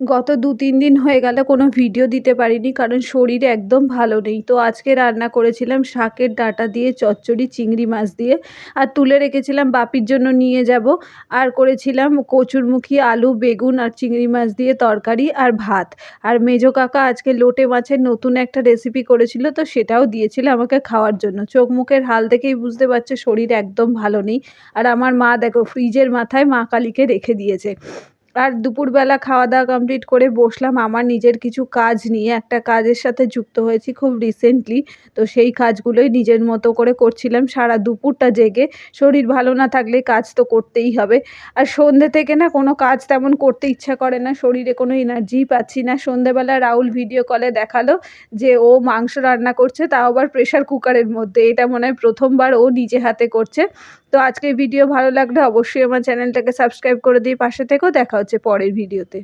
গত দু, তিন দিন হয়ে গেল কোনো ভিডিও দিতে পারিনি কারণ শরীর একদম ভালো নেই। তো আজকে রান্না করেছিলাম শাকের ডাঁটা দিয়ে, চচ্চড়ি, চিংড়ি মাছ দিয়ে আর তুলে রেখেছিলাম বাপির জন্য নিয়ে যাব। আর করেছিলাম কচুরমুখী আলু, বেগুন আর চিংড়ি মাছ দিয়ে তরকারি আর ভাত। আর মেজো কাকা আজকে লোটে মাছের নতুন একটা রেসিপি করেছিল তো সেটাও দিয়েছিল আমাকে খাওয়ার জন্য। চোখ মুখের হাল দেখেই বুঝতে পারছে শরীর একদম ভালো নেই। আর আমার মা দেখো, ফ্রিজের মাথায় মা কালীকে রেখে দিয়েছে। আর দুপুরবেলা খাওয়া দাওয়া কমপ্লিট করে বসলাম। আমার নিজের কিছু কাজ নিয়ে একটা কাজের সাথে যুক্ত হয়েছি খুব রিসেন্টলি তো সেই কাজগুলোই নিজের মতো করে করছিলাম। সারা দুপুরটা জেগে শরীর ভালো না থাকলে কাজ তো করতেই হবে। আর সন্ধ্যে থেকে না কোনো কাজ তেমন করতে ইচ্ছা করে না। শরীরে কোনো এনার্জি পাচ্ছি না। সন্ধ্যেবেলা রাহুল ভিডিও কলে দেখাল যে ও মাংস রান্না করছে, তাও আবার প্রেশার কুকারের মধ্যে। এটা মনে হয় প্রথমবার ও নিজে হাতে করছে। তো আজকের ভিডিও ভালো লাগলে অবশ্যই আমার চ্যানেলটাকে সাবস্ক্রাইব করে দিয়ে পাশে থেকেও দেখা হচ্ছে পরের ভিডিওতে